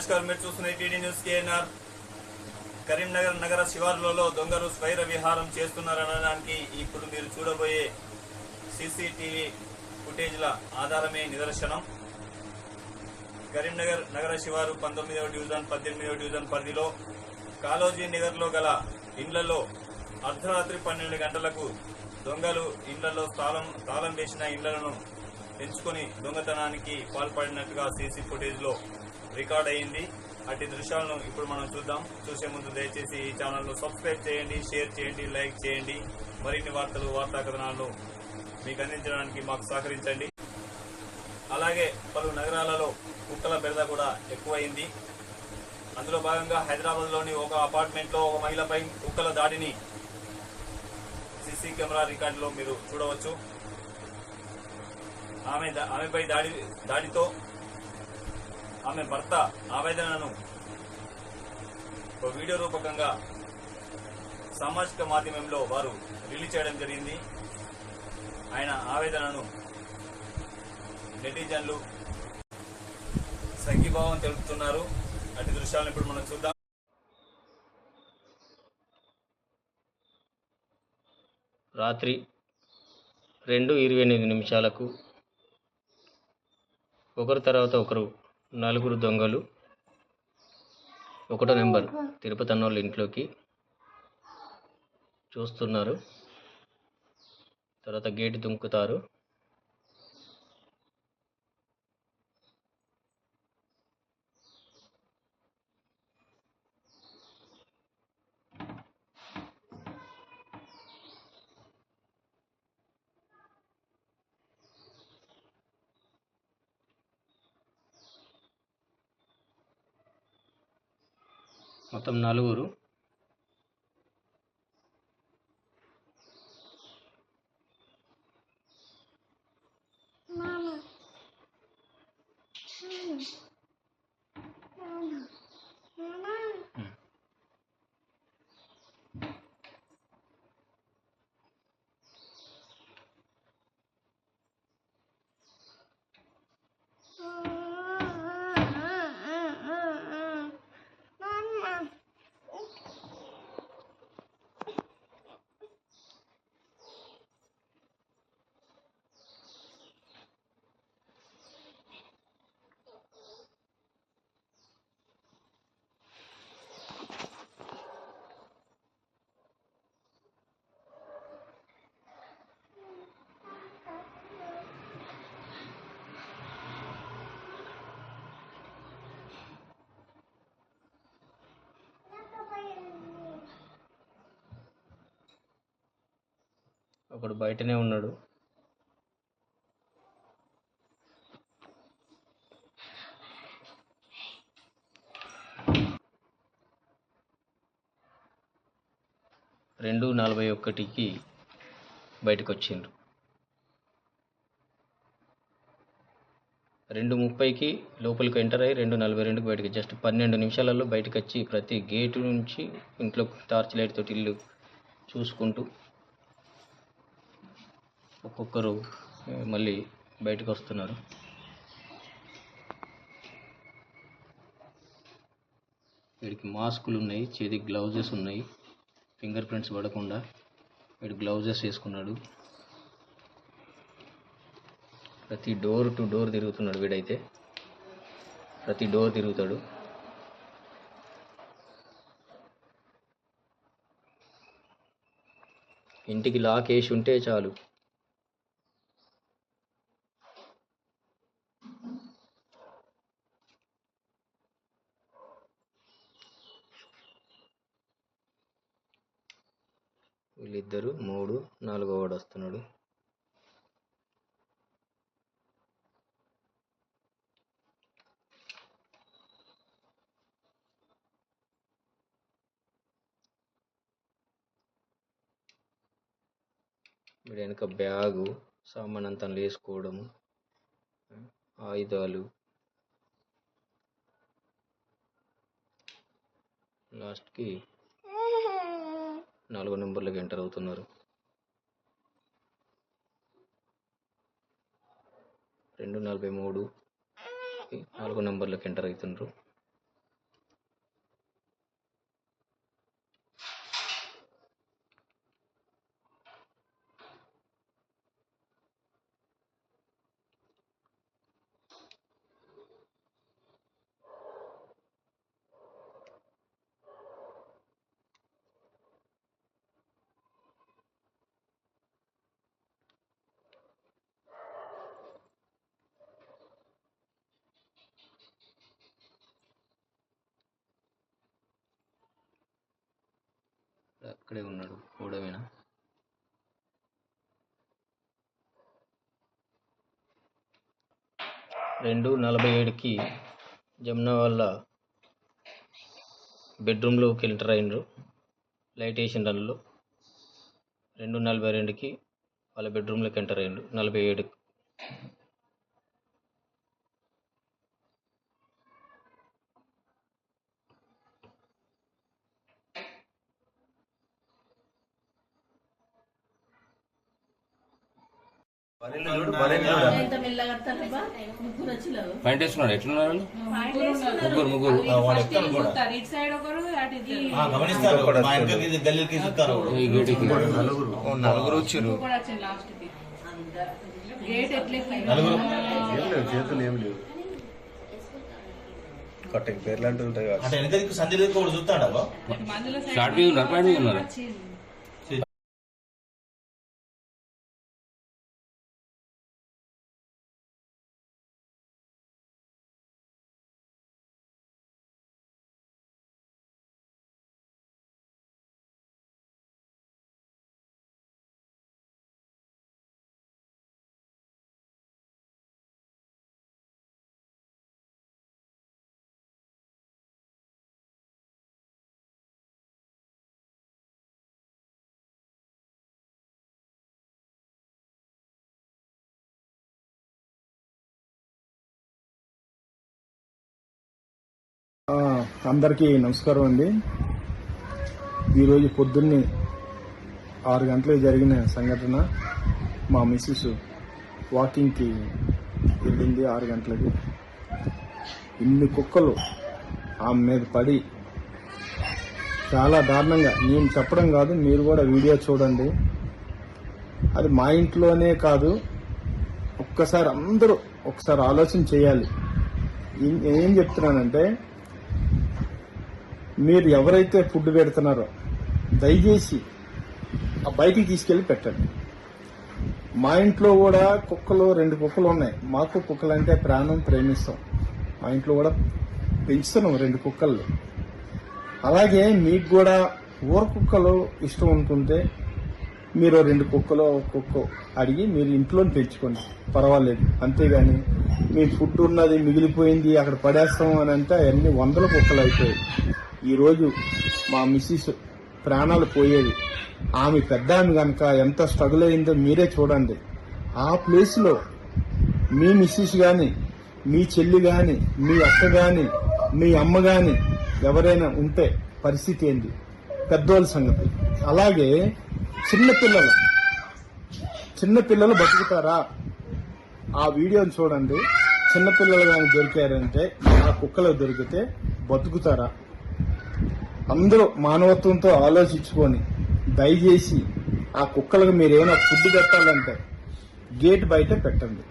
నమస్కారం. మీరు చూస్తున్న టీడీ న్యూస్ కేఎన్ఆర్. కరీంనగర్ నగర శివార్లలో దొంగలు స్వైర విహారం చేస్తున్నారనడానికి ఇప్పుడు మీరు చూడబోయే సీసీటీవీ ఫుటేజ్ల ఆధారమే నిదర్శనం. కరీంనగర్ నగర శివారు పంతొమ్మిదవ డివిజన్ పద్దెనిమిదవ డివిజన్ పరిధిలో కాలోజీ నగర్లో గల ఇండ్లలో అర్ధరాత్రి పన్నెండు గంటలకు దొంగలు ఇండ్లలో తాళం తాళం వేసిన ఇండ్లను ఎంచుకొని దొంగతనానికి పాల్పడినట్టుగా సీసీ ఫుటేజ్లో రికార్డ్ అయింది అటు దృశ్యాలను ఇప్పుడు మనం చూద్దాం. చూసే ముందు దయచేసి ఈ ఛానల్ను సబ్స్క్రైబ్ చేయండి షేర్ చేయండి లైక్ చేయండి. మరిన్ని వార్తలు వార్తా కథనాలను మీకు అందించడానికి మాకు సహకరించండి. అలాగే పలు నగరాలలో కుక్కల బెరద కూడా ఎక్కువైంది. అందులో భాగంగా హైదరాబాద్లోని ఒక అపార్ట్మెంట్లో ఒక మహిళపై కుక్కల దాడిని సీసీ కెమెరా రికార్డులో మీరు చూడవచ్చు. ఆమె దా- ఆమెపై దాడి దాడితో ఆమె భర్త ఆవేదనను ఒక వీడియో రూపకంగా సామాజిక మాధ్యమంలో వారు రిలీజ్ చేయడం జరిగింది. ఆయన ఆవేదనను నెటిజన్లు సంఘీభావం తెలుపుతున్నారు. అటు దృశ్యాలను ఇప్పుడు మనం చూద్దాం. రాత్రి రెండు ఇరవై ఎనిమిది నిమిషాలకు ఒకరి తర్వాత ఒకరు నలుగురు దొంగలు. ఒకటో నెంబర్ తిరుపతి అన్నోళ్ళ ఇంట్లోకి చూస్తున్నారు. తర్వాత గేటు దుంకుతారు. మొత్తం నలుగురు. ఒకడు బయటనే ఉన్నాడు. రెండు నలభై ఒకటికి బయటకు వచ్చిండ్రు రెండు ముప్పైకి లోపలికి ఎంటర్ అయ్యి రెండు నలభై రెండుకి బయటకు జస్ట్ పన్నెండు నిమిషాలలో బయటకు వచ్చి ప్రతి గేటు నుంచి ఇంట్లో టార్చ్ లైట్ తోటి ఇల్లు చూసుకుంటూ ఒక్కొక్కరు మళ్ళీ బయటకు వస్తున్నారు. వీడికి మాస్కులు ఉన్నాయి చేతికి గ్లౌజెస్ ఉన్నాయి. ఫింగర్ ప్రింట్స్ పడకుండా వీడు గ్లౌజెస్ వేసుకున్నాడు. ప్రతి డోర్ టు డోర్ తిరుగుతున్నాడు వీడైతే. ప్రతి డోర్ తిరుగుతాడు. ఇంటికి లాక్ వేసి ఉంటే చాలు వీళ్ళిద్దరు మూడు నాలుగో వాడు వస్తున్నాడు. వీడు వెనక బ్యాగు సామాన్ అంతా వేసుకోవడము ఆయుధాలు. లాస్ట్కి నాలుగో నెంబర్లోకి ఎంటర్ అవుతున్నారు. రెండు నలభై మూడు. నాలుగో నెంబర్లోకి ఎంటర్ అవుతున్నారు అక్కడే ఉన్నాడు కూడమేనా రెండు నలభై ఏడుకి జమున వాళ్ళ బెడ్రూమ్లోకి ఎంటర్ అయినరు. లైట్ వేసిన దానిలో రెండు నలభై రెండుకి వాళ్ళ బెడ్రూమ్లోకి ఎంటర్ అయ్యిండు. నలభై ఏడు ఎంత మెల్లగా వస్తారబ్బా? ముగ్గురు వచ్చినారు. పాయింట్ వేసుకున్నాడు ఎట్లున్నారు ముగ్గురు ముగ్గురు నలుగురు. వచ్చారు. నలుగురు. చేతులు ఏం లేవు. కట్టకి పేర్లు అంటూ ఉంటాయి కదా. అంటే వెనక దిక్కు సంజయ్ దగ్గర కూడా చూస్తాడా బా? మందుల సైడ్ షార్ట్ మీద ఉన్నారు పాయింట్ మీద ఉన్నారు. అందరికీ నమస్కారం అండి. ఈరోజు పొద్దున్నే ఆరు గంటలకు జరిగిన సంఘటన మా మిస్సెస్ వాకింగ్కి వెళ్ళింది ఆరు గంటలకి. ఇన్ని కుక్కలు ఆమె మీద పడి చాలా దారుణంగా నేను చెప్పడం కాదు మీరు కూడా వీడియో చూడండి. అది మా ఇంట్లోనే కాదు ఒక్కసారి అందరూ ఒకసారి ఆలోచన చేయాలి. ఏం- ఏం చెప్తున్నానంటే మీరు ఎవరైతే ఫుడ్ పెడుతున్నారో దయచేసి ఆ బయటికి తీసుకెళ్ళి పెట్టండి. మా ఇంట్లో కూడా కుక్కలు రెండు కుక్కలు ఉన్నాయి. మాకు కుక్కలు అంటే ప్రాణం ప్రేమిస్తాం. మా ఇంట్లో కూడా పెంచుతున్నాం రెండు కుక్కలు అలాగే మీకు కూడా ఊర కుక్కలు ఇష్టం అనుకుంటే మీరు రెండు కుక్కలో కుక్క అడిగి మీరు ఇంట్లో పెంచుకోండి. పర్వాలేదు. అంతేగాని మీ ఫుడ్ ఉన్నది మిగిలిపోయింది అక్కడ పడేస్తాం అని అంటే అన్ని వందల కుక్కలు అయిపోయాయి. ఈరోజు మా మిస్సిస్ ప్రాణాలు పోయేది ఆమె పెద్ద ఆమె కనుక ఎంత స్ట్రగుల్ అయిందో మీరే చూడండి. ఆ ప్లేస్లో మీ మిస్సిస్ కానీ మీ చెల్లి కానీ మీ అక్క కానీ మీ అమ్మ కానీ ఎవరైనా ఉంటే పరిస్థితి ఏంటి పెద్దోళ్ళ సంగతి. అలాగే చిన్నపిల్లలు చిన్నపిల్లలు బతుకుతారా? ఆ వీడియోని చూడండి. చిన్నపిల్లలు కానీ దొరికారంటే ఆ కుక్కలు దొరికితే బతుకుతారా? అందరూ మానవత్వంతో ఆలోచించుకొని దయచేసి ఆ కుక్కలకు మీరు ఏమైనా ఫుడ్ పెట్టాలంటే గేట్ బయట పెట్టండి.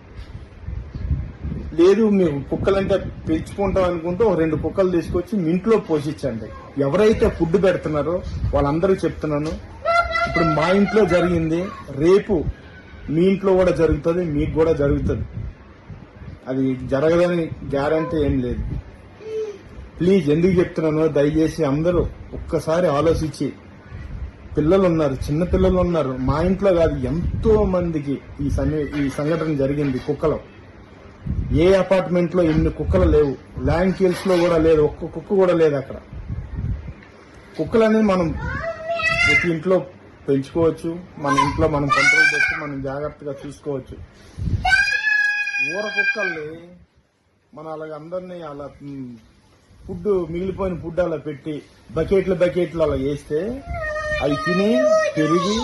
లేదు మీరు కుక్కలంటే పెంచుకుంటాం అనుకుంటే ఒక రెండు కుక్కలు తీసుకొచ్చి మీ ఇంట్లో పోషించండి. ఎవరైతే ఫుడ్ పెడుతున్నారో వాళ్ళందరూ చెప్తున్నాను ఇప్పుడు మా ఇంట్లో జరిగింది రేపు మీ ఇంట్లో కూడా జరుగుతుంది మీకు కూడా జరుగుతుంది. అది జరగదని గ్యారంటీ ఏం లేదు. ప్లీజ్ ఎందుకు చెప్తున్నానో దయచేసి అందరూ ఒక్కసారి ఆలోచించి. పిల్లలు ఉన్నారు చిన్న పిల్లలు ఉన్నారు మా ఇంట్లో కాదు ఎంతో మందికి ఈ సన్ని ఈ సంఘటన జరిగింది కుక్కలో. ఏ అపార్ట్మెంట్లో ఇన్ని కుక్కలు లేవు? ల్యాండ్ కీల్స్లో కూడా లేదు ఒక్క కుక్క కూడా లేదు అక్కడ. కుక్కలు అనేది మనం ప్రతి ఇంట్లో పెంచుకోవచ్చు మన ఇంట్లో మనం కంట్రోల్ చేసి మనం జాగ్రత్తగా చూసుకోవచ్చు. ఊర కుక్కల్ని మన అలాగ అందరినీ అలా ఫుడ్ మిగిలిపోయిన ఫుడ్ అలా పెట్టి బకెట్లు బకెట్లు అలా వేస్తే అవి తిని పెరిగి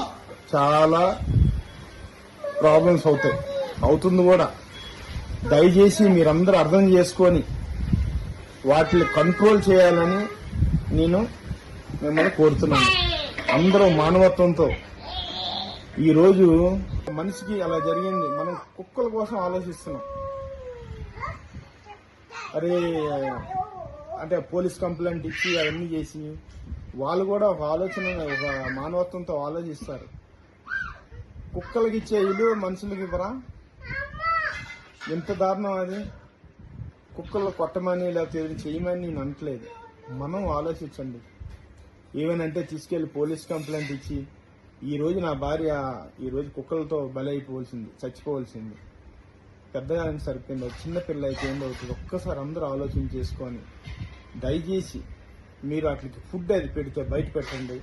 చాలా ప్రాబ్లమ్స్ అవుతాయి. అవుతుంది కూడా. దయచేసి మీరందరూ అర్థం చేసుకొని వాటిని కంట్రోల్ చేయాలని నేను మిమ్మల్ని కోరుతున్నాను. అందరూ మానవత్వంతో. ఈరోజు మనిషికి అలా జరిగింది. మనం కుక్కల కోసం ఆలోచిస్తున్నాం. అరే అంటే పోలీస్ కంప్లైంట్ ఇచ్చి అవన్నీ చేసి వాళ్ళు కూడా ఒక ఆలోచన ఒక మానవత్వంతో ఆలోచిస్తారు. కుక్కలకి ఇచ్చే ఇల్లు మనుషులకి ఇవ్వరా? ఎంత దారుణం అది? కుక్కలు కొట్టమని లేకపోతే ఏదైనా చేయమని నేను అనట్లేదు. మనం ఆలోచించండి. ఏమనంటే తీసుకెళ్ళి పోలీస్ కంప్లైంట్ ఇచ్చి ఈ రోజు నా భార్య ఈరోజు కుక్కలతో బలైపోవాల్సింది చచ్చిపోవాల్సింది. పెద్దగా సరిపోయింది చిన్న పిల్ల అయితే ఏందవుతుంది ఒక్కసారి అందరూ ఆలోచన చేసుకొని దయచేసి మీరు అట్లకి ఫుడ్ అది పెడితే బయట పెట్టండి.